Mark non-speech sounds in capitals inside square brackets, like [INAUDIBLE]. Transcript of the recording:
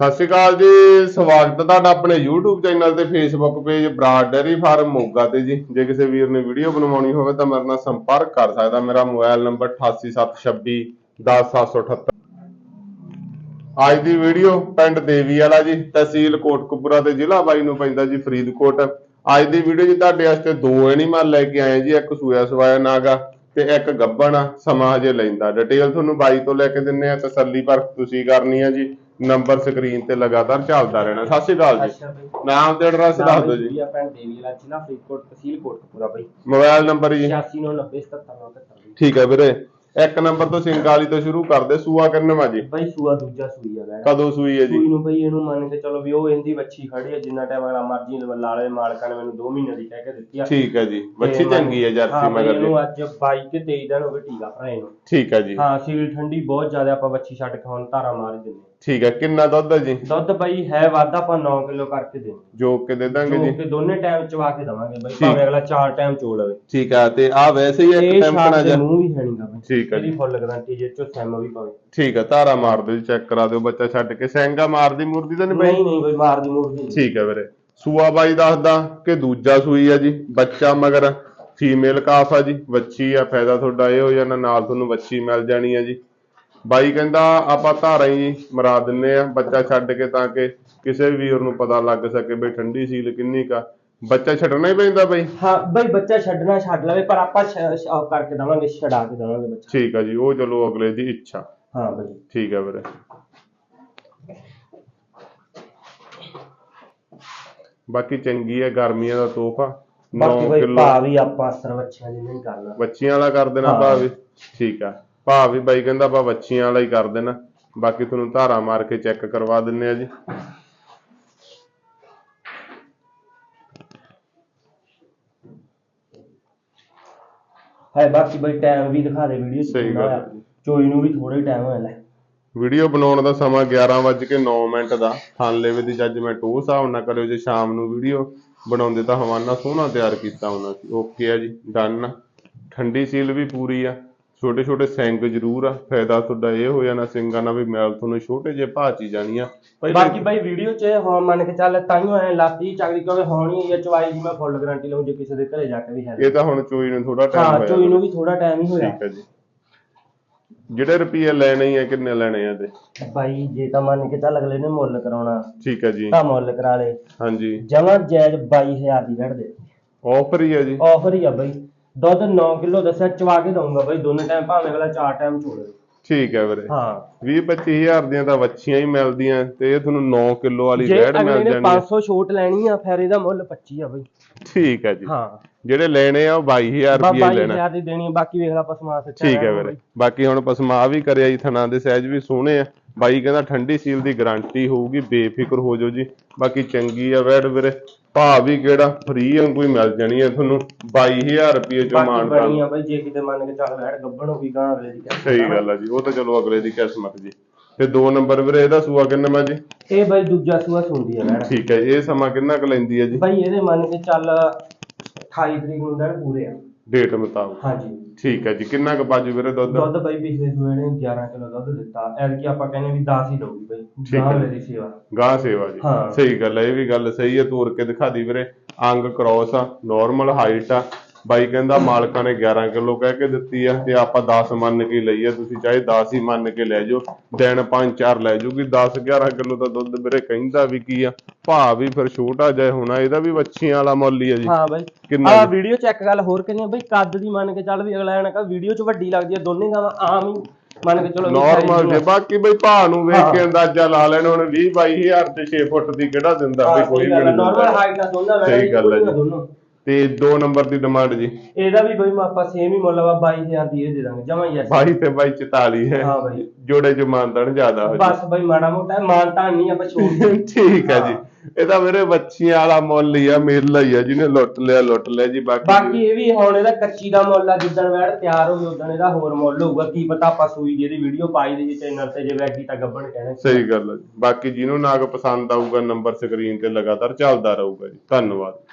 ਸਤਿ ਸ਼੍ਰੀ ਅਕਾਲ ਜੀ ਸਵਾਗਤ ਹੈ ਤੁਹਾਡਾ ਆਪਣੇ YouTube ਚੈਨਲ ਤੇ Facebook page Brar dairy farm Moga ਤੇ ਜੀ। ਜੇ ਕਿਸੇ ਵੀਰ ਨੇ ਵੀਡੀਓ ਬਣਵਾਉਣੀ ਹੋਵੇ ਤਾਂ ਮੇਰੇ ਨਾਲ ਸੰਪਰਕ ਕਰ ਸਕਦਾ। ਮੇਰਾ ਮੋਬਾਈਲ ਨੰਬਰ 8876 10778 ਅੱਜ ਦੀ ਵੀਡੀਓ ਪਿੰਡ ਦੇਵੀ ਵਾਲਾ ਜੀ ਤਹਿਸੀਲ ਕੋਟਕਪੂਰਾ ਤੇ ਜ਼ਿਲ੍ਹਾ ਬਾਈ ਨੂੰ ਪੈਂਦਾ ਜੀ ਫਰੀਦਕੋਟ। ਅੱਜ ਦੀ ਵੀਡੀਓ ਜੀ ਤੁਹਾਡੇ ਵਾਸਤੇ ਦੋ ਐਨੀਮਲ ਲੈ ਕੇ ਆਏ ਜੀ ਇੱਕ ਸੂਆ ਸਵਾਇਆ ਨਾਗਾ ਤੇ ਇੱਕ ਗੱਬਣ। ਆ, ਸਮਾਂ ਹਜੇ ਲੈਂਦਾ। ਡਿਟੇਲ ਤੁਹਾਨੂੰ ਬਾਈ ਤੋਂ ਲੈ ਕੇ ਦਿੰਨੇ ਆ ਤਸੱਲੀ ਪਰ ਤੁਸੀਂ ਕਰਨੀ ਆ ਜੀ। ਨੰਬਰ ਸਕਰੀਨ ਤੇ ਲਗਾਤਾਰ ਚੱਲਦਾ ਰਹਿਣਾ। ਸਤਿ ਸ਼੍ਰੀ ਅਕਾਲ ਜੀ। ਨਾਮ ਤੇ ਐਡਰੈਸ ਦੱਸ ਦਿਓ ਜੀ। ਜੀ ਪਿੰਡ ਦੇਵੀ ਵਾਲਾ ਜ਼ਿਲ੍ਹਾ ਫਰੀਦਕੋਟ ਤਹਿਸੀਲ ਕੋਟਕਪੂਰਾ ਬਈ। ਮੋਬਾਈਲ ਨੰਬਰ ਜੀ। 8690777973 ਬਈ ਠੀਕ ਹੈ ਵੀਰੇ। ਇੱਕ ਨੰਬਰ ਤੋਂ ਸਿੰਗਾਲੀ ਤੋਂ ਸ਼ੁਰੂ ਕਰਦੇ ਸੂਆ ਕਰਨਵਾ ਜੀ ਬਈ ਸੂਆ ਦੂਜਾ ਸੂਈ ਆ ਲੈਣਾ ਕਦੋਂ ਸੂਈ ਹੈ ਜੀ? ਸੂਈ ਨੂੰ ਬਈ ਇਹਨੂੰ ਮੰਨ ਕੇ ਚਲੋ ਵੀ ਉਹ ਇਹਦੀ ਵੱਛੀ ਖੜੀ ਆ ਜਿੰਨਾ ਟਾਈਮ ਅਗਲਾ ਮਰਜ਼ੀ ਲਾ ਲਵੇ ਮਾਲਕਾਂ ਨੇ ਮੈਨੂੰ 2 ਮਹੀਨੇ ਦੀ ਕਹਿ ਕੇ ਦਿੱਤੀ ਆ। ਠੀਕ ਹੈ ਜੀ। ਤੇ ਚੰਗੀ ਹੈ ਹਾਂ ਜਰਸੀ ਮਗਰ ਦੀ। ਇਹਨੂੰ ਅੱਜ 22 ਤੇ 23 ਦਿਨ ਹੋ ਗਏ ਟੀਕਾ ਭਰਾਏ ਨੂੰ। ਠੀਕ ਹੈ ਜੀ। ਹਾਂ ਸੀਲ ਠੰਡੀ ਬਹੁਤ ਜ਼ਿਆਦਾ ਆਪਾਂ ਵੱਛੀ ਛੱਡ ਕੇ ਹੁਣ ਧਾਰਾ ਮਾਰ ਹੀ ਦਿੰਦੇ ਠੀਕ ਹੈ ਕਿੰਨਾ ਦੁੱਧ ਹੈ ਜੀ? ਦੁੱਧ ਬਈ ਹੈ ਵਾਧਾ ਆਪਾਂ 9 ਕਿਲੋ ਕਰਕੇ ਦੇਵਾਂਗੇ ਜੋ ਕੇ ਦੇ ਦਾਂਗੇ ਜੋ। ਜੀ ਕਿ ਦੋਨੇ ਟਾਈਮ ਚਵਾ ਕੇ ਦਵਾਂਗੇ ਬਈ। ਭਾਵੇਂ ਅਗਲਾ 4 ਟਾਈਮ ਚੋ ਲਵੇ। ਠੀਕ ਹੈ ਤੇ ਆ ਵੈਸੇ ਹੀ ਇੱਕ ਟੈਂਪਣਾ ਸ਼ਾਟ ਦੇ ਜਾ ਮੂੰਹ ਵੀ ਹੈ ਨਹੀਂਗਾ ਬਈ। ਠੀਕ ਹੈ ਜੀ। ਫੁੱਲ ਗਰੰਟੀ ਜੇ ਚੋ ਸੈਮ ਵੀ ਪਵੇ। ਠੀਕ ਹੈ ਧਾਰਾ ਮਾਰ ਦਿਓ ਜੀ ਚੈੱਕ ਕਰਾ ਦਿਓ ਬੱਚਾ ਛੱਡ ਕੇ। ਸੈਂਗਾ ਮਾਰਦੀ ਮੁਰਦੀ ਤਾਂ ਨਹੀਂ ਪਈ ਨਹੀਂ ਨਹੀਂ ਬਈ ਮਾਰਦੀ ਮੂਰਦੀ ਠੀਕ ਹੈ ਵੀਰੇ। ਸੂਆ ਬਾਈ ਦੱਸਦਾ ਕਿ ਦੂਜਾ ਸੂਈ ਆ ਜੀ ਬੱਚਾ ਮਗਰ। ਫੀਮੇਲ ਕਾਫ ਆ ਜੀ ਵੱਛੀ ਆ ਫਾਇਦਾ ਤੁਹਾਡਾ ਇਹ ਹੋ ਜਾਣਾ ਨਾਲ ਤੁਹਾਨੂੰ ਵੱਛੀ ਮਿਲ ਜਾਣੀ ਆ ਜੀ। ਬਾਈ ਕਹਿੰਦਾ ਆਪਾਂ ਧਾਰਾਂ ਹੀ ਮਰਾ ਦਿੰਨੇ ਆ ਬੱਚਾ ਛੱਡ ਕੇ ਤਾਂ ਕਿ ਕਿਸੇ ਵੀ ਵੀਰ ਨੂੰ ਪਤਾ ਲੱਗ ਸਕੇ ਬਈ ਠੰਡੀ ਸੀਲ ਕਿੰਨੀ ਕਾ ਬੱਚਾ ਛੱਡਣਾ ਹੀ ਪੈਂਦਾ ਬਈ? ਹਾਂ ਬਈ ਬੱਚਾ ਛੱਡਣਾ ਛੱਡ ਲਵੇ ਪਰ ਆਪਾਂ ਉਹ ਕਰਕੇ ਦਵਾਂਗੇ ਛਡਾ ਕੇ ਦਵਾਂਗੇ ਬੱਚਾ। ਠੀਕ ਆ ਜੀ ਉਹ ਚਲੋ ਅਗਲੇ ਦੀ ਇੱਛਾ। ਹਾਂ ਬਈ। ਠੀਕ ਆ ਵੀਰੇ। ਬਾਕੀ ਚੰਗੀ ਹੈ ਗਰਮੀਆਂ ਦਾ ਤੋਹਫਾ। 9 ਬਾਕੀ ਬਈ ਕਿਲੋ ਭਾ ਵੀ ਆਪਾਂ ਅਸਰ ਬੱਚਿਆਂ ਦੀ ਨਹੀਂ ਕਰਨਾ। ਬੱਚੀਆਂ ਵਾਲਾ ਕਰ ਦੇਣਾ ਹਾਂ। ਭਾ ਵੀ। ਠੀਕ ਆ। ਭਾ ਵੀ ਬਾਈ ਕਹਿੰਦਾ ਆਪਾਂ ਬੱਚੀਆਂ ਵਾਲਾ ਹੀ ਕਰ ਦੇਣਾ। ਬਾਕੀ ਤੁਹਾਨੂੰ ਧਾਰਾ ਮਾਰ ਕੇ ਚੈੱਕ ਕਰਵਾ ਦਿੰਨੇ ਆ ਜੀ। ਹੈ ਬਾਕੀ ਬਈ ਟਾਈਮ ਵੀ ਦਿਖਾ ਦੇ ਵੀਡੀਓ ਸਹੀ ਗੱਲ। ਚੋਈ ਨੂੰ ਵੀ ਥੋੜਾ ਟਾਈਮ ਹੋਇਆ ਲੈ। ਵੀਡੀਓ ਬਣਾਉਣ ਦਾ ਸਮਾਂ 11:09 ਮਿੰਟ ਦਾ। ਥਾਨਲੇਵੇ ਦੀ ਜੱਜਮੈਂਟ ਉਹ ਹਿਸਾਬ ਨਾਲ ਕਰਿਓ ਜੇ ਸ਼ਾਮ ਨੂੰ ਵੀਡੀਓ ਬਣਾਉਂਦੇ ਤਾਂ ਹਵਾਨਾ ਸੋਹਣਾ ਤਿਆਰ ਕੀਤਾ ਹੁੰਦਾ ਸੀ ਓਕੇ ਆ ਜੀ ਡਨ ਠੰਡੀ ਸੀਲ ਵੀ ਪੂਰੀ ਆ। ਛੋਟੇ ਛੋਟੇ ਸਿੰਗ ਜ਼ਰੂਰ ਆ ਫਾਇਦਾ ਤੁਹਾਡਾ ਇਹ ਹੋ ਜਾਣਾ ਸਿੰਗਾਂ ਨਾਲ ਵੀ ਮੈਲ ਤੁਹਾਨੂੰ ਛੋਟੇ ਜਿਹੇ ਭਾਚੀ ਜਾਣੀ ਆ। ਬਾਕੀ ਬਈ ਵੀਡੀਓ ਚ ਹਾਂ ਮੰਨ ਕੇ ਚੱਲ ਤਾਈਓ ਐ ਲਾਤੀ ਚੱਕਦੀ ਕਿਉਂਕਿ ਹੋਣੀ ਹੈ ਚਵਾਈ ਦੀ ਮੈਂ ਫੁੱਲ ਗਾਰੰਟੀ ਲਵਾਂ ਜੇ ਕਿਸੇ ਦੇ ਘਰੇ ਜਾ ਕੇ ਵੀ ਹੈ ਇਹ ਤਾਂ ਹੁਣ ਚੋਈ ਨੂੰ ਥੋੜਾ ਟਾਈਮ ਹਾਂ ਹੋਇਆ। ਚੋਈ ਨੂੰ ਵੀ ਥੋੜਾ ਟਾਈਮ ਹੀ ਹੋਇਆ। ਠੀਕ ਹੈ ਜੀ। ਜਿਹੜੇ ਰੁਪਏ ਲੈਣੇ ਹੀ ਆ ਕਿੰਨੇ ਲੈਣੇ ਆ ਤੇ ਬਾਈ ਜੇ ਤਾਂ ਮੰਨ ਕੇ ਚੱਲ ਅਗਲੇ ਨੇ ਮੁੱਲ ਕਰਾਉਣਾ ਠੀਕ ਹੈ ਜੀ। ਤਾਂ ਮੁੱਲ ਕਰਾ ਲੇ। ਹਾਂਜੀ। ਜਮਾਂ ਜਾਇਜ਼ 22000 ਦੀ ਰੇਟ ਦੇ ਆਫਰ ਹੀ ਆ ਜੀ। ਆਫਰ ਹੀ ਆ ਬਈ। ਦੁੱਧ 9 ਕਿਲੋ ਦੱਸਿਆ ਚਵਾ ਕੇ ਦਊਂਗਾ ਬਈ ਦੋਨੇ ਟਾਈਮ ਭਾਵੇਂ ਅਗਲਾ 4 ਟਾਈਮ ਚੋਲੇ। ਠੀਕ ਹੈ ਵੀਰੇ। ਹਾਂ। 20 25000 ਦੀਆਂ ਤਾਂ ਵੱਛੀਆਂ ਹੀ ਮਿਲਦੀਆਂ ਤੇ ਇਹ ਤੁਹਾਨੂੰ 9 ਕਿਲੋ ਵਾਲੀ ਰੈਡ ਮਿਲ ਜਾਣੀ ਹੈ। 500 ਛੋਟ ਲੈਣੀ ਆ ਫਿਰ ਇਹਦਾ ਮੁੱਲ 25 ਆ ਬਈ। ਠੀਕ ਹੈ ਜੀ। ਹਾਂ। ਜਿਹੜੇ ਲੈਣੇ ਆ ਉਹ 22000 ਰੁਪਏ ਲੈਣਾ। 22000 ਦੀ ਦੇਣੀ ਬਾਕੀ ਵੇਖ ਲਾ ਪਸਮਾ ਸੱਚਾ ਠੀਕ ਹੈ ਵੀਰੇ। ਬਾਕੀ ਹੁਣ ਪਸਮਾ ਵੀ ਕਰਿਆ ਜੀ ਥਣਾ ਦੇ ਸਾਈਜ਼ ਵੀ ਸੋਹਣੇ ਆ। ਬਾਈ ਕਹਿੰਦਾ ਠੰਡੀ ਸੀਲ ਦੀ ਗਾਰੰਟੀ ਹੋਊਗੀ ਬੇਫਿਕਰ ਹੋ ਜਾਓ ਜੀ। ਬਾਕੀ ਚੰਗੀ ਆ ਵੈਡ ਵੀਰੇ। ਭਾਅ ਵੀ ਕਿਹੜਾ ਫ੍ਰੀ ਵਾਂਗੂ ਹੀ ਮਿਲ ਜਾਣੀ ਆ ਤੁਹਾਨੂੰ। 22000 ਰੁਪਏ ਚ ਬਾਕੀ ਮਾਨ ਬਣੀ ਆ ਬਈ ਜੇ ਕਿਤੇ ਮੰਨ ਕੇ ਚੱਲ ਵੈੜ ਗੱਬਣ ਹੋ ਗਈ ਗਾਂ ਅਗਲੇ ਦੀ ਕਹਿ ਸਹੀ ਗੱਲ ਆ ਜੀ ਉਹ ਤਾਂ ਚਲੋ ਅਗਲੇ ਦੀ ਕਿਸਮਤ ਜੀ। ਤੇ ਦੋ ਨੰਬਰ ਵੀਰੇ ਇਹਦਾ ਸੂਆ ਕਿੰਨਾ ਮਾ ਜੀ? ਇਹ ਬਈ ਦੂਜਾ ਸੂਆ ਸੁਣਦੀ ਆ ਵੈੜ ਠੀਕ ਹੈ ਇਹ ਸਮਾਂ ਕਿੰਨਾ ਕੁ ਲੈਂਦੀ ਹੈ ਜੀ? ਬਈ ਇਹਦੇ ਮੰਨ ਕੇ ਚੱਲ 28 ਤਰੀਕ ਨੂੰ ਦਿਨ ਪੂਰੇ ਆ। ਡੇਟ ਮੁਤਾਬਕ। ਹਾਂਜੀ। ਠੀਕ ਹੈ ਜੀ। ਕਿੰਨਾ ਕੁ ਬਾਜੂ ਵੀਰੇ ਦੁੱਧ? ਦੁੱਧ ਬਈ ਪਿਛਲੇ ਸੂਏ ਨੇ 11 ਕਿਲੋ ਦੁੱਧ ਦਿੱਤਾ। ਐਤਕੀ ਆਪਾਂ ਕਹਿੰਦੇ ਵੀ 10 ਹੀ ਦਊਗੀ ਬਈ। ਗਾਂ ਦੀ ਸੇਵਾ। ਗਾਂ ਸੇਵਾ ਜੀ। ਹਾਂ। ਸਹੀ ਗੱਲ ਹੈ ਇਹ ਵੀ ਗੱਲ ਸਹੀ ਹੈ। ਤੋਰ ਕੇ ਦਿਖਾ ਦੀ ਵੀਰੇ। ਅੰਗ ਕ੍ਰੋਸ ਆ ਨਾਰਮਲ ਹਾਈਟ ਆ। ਬਾਈ ਕਹਿੰਦਾ ਮਾਲਕਾਂ ਨੇ 11 ਕਿਲੋ ਕਹਿ ਕੇ ਦਿੱਤੀ ਆ ਤੇ ਆਪਾਂ 10 ਮੰਨ ਕੇ ਲਈ ਆ ਤੁਸੀਂ ਚਾਹੇ 10 ਹੀ ਮੰਨ ਕੇ ਲੈ ਜਾਓ ਦਿਨ 5-4 ਲੈ ਜਾਊਗੀ 10 11 ਕਿਲੋ ਦਾ ਦੁੱਧ ਵੀਰੇ ਕਹਿੰਦਾ ਵੀ ਕੀ ਆ ਭਾਅ ਵੀ ਫਿਰ ਛੋਟਾ ਜਿਹਾ ਹੋਣਾ ਇਹਦਾ ਵੀ ਵੱਛੀਆਂ ਵਾਲਾ ਮੁੱਲ ਹੀ ਆ ਜੀ ਹਾਂ ਬਈ ਕਿੰਨਾ ਆ? ਵੀਡੀਓ ਚ ਇੱਕ ਗੱਲ ਹੋਰ ਕਹਿੰਦੇ ਆ ਬਈ ਕੱਦ ਦੀ ਮੰਨ ਕੇ ਚੱਲ ਵੀ ਅਗਲਾ ਇਹਨਾਂ ਕਾ ਵੀਡੀਓ ਚ ਵੱਡੀ ਲੱਗਦੀ ਆ ਦੋਨੇ ਗਾਵਾਂ ਆਮ ਹੀ ਮੰਨ ਕੇ ਚਲੋ ਨਾਰਮਲ ਜੇ ਬਾਕੀ ਬਈ ਭਾਅ ਨੂੰ ਵੇਖ ਕੇ। ਅੰਦਾਜ਼ਾ ਲਾ ਲੈਣ ਹੁਣ 20 22000 ਤੇ 6 ਫੁੱਟ ਦੀ ਕਿਹੜਾ ਦਿੰਦਾ ਬਈ ਕੋਈ ਵੀ ਨਹੀਂ ਨਾਰਮਲ ਹਾਈਟ ਨਾਲ ਦੋਨਾਂ ਸਹੀ ਗੱਲ ਹੈ ਜੀ। ਤੇ 2 ਨੰਬਰ ਦੀ ਡਿਮਾਂਡ ਜੀ। ਇਹਦਾ ਵੀ ਬਈ ਆਪਾਂ ਸੇਮ ਹੀ ਮੁੱਲ ਵਾ 22000 ਦੀ ਇਹ ਦੇ ਦਾਂਗੇ ਜਮਾ ਹੀ ਐ 22 ਤੇ ਬਾਈ 44 ਹੈ। ਹਾਂ ਬਈ। ਜੋੜੇ ਚ ਮਾਨਦਣ ਜ਼ਿਆਦਾ ਹੋ ਜੀ ਬਸ ਬਈ ਮਾੜਾ ਮੋਟਾ ਮਾਨਤਾ ਨਹੀਂ ਆਪਾਂ ਛੋੜ [LAUGHS] ਠੀਕ ਹੈ ਜੀ। ਇਹ ਤਾਂ ਮੇਰੇ ਬੱਚੀਆਂ ਵਾਲਾ ਮੁੱਲ ਹੀ ਆ ਮੇਲਾ ਹੀ ਆ ਜਿਹਨੇ ਲੁੱਟ ਲਿਆ ਲੁੱਟ ਲਿਆ ਜੀ ਬਾਕੀ ਬਾਕੀ ਇਹ ਵੀ ਹੁਣ ਇਹਦਾ ਕੱਚੀ ਦਾ ਮੁੱਲ ਆ ਜਿੱਦਣ ਵੈੜ ਤਿਆਰ ਹੋ ਗਈ ਉਦੋਂ ਇਹਦਾ ਹੋਰ ਮੁੱਲ ਹੋਊਗਾ। ਕੀ ਪਤਾ ਆਪਾਂ ਸੂਈ ਦੀ ਇਹਦੀ ਵੀਡੀਓ ਪਾਈ ਦੇ ਜੀ ਚੈਨਲ ਤੇ ਜੇ ਵੈਗੀ ਤਾਂ ਗੱਬਣ ਕਹਿਣਾ। ਸਹੀ ਗੱਲ ਹੈ ਜੀ। ਬਾਕੀ ਜਿਹਨੂੰ ਨਾਗ ਪਸੰਦ ਆਊਗਾ ਨੰਬਰ ਸਕਰੀਨ ਤੇ ਲਗਾਤਾਰ ਚੱਲਦਾ ਰਹੂਗਾ ਜੀ। ਧੰਨਵਾਦ।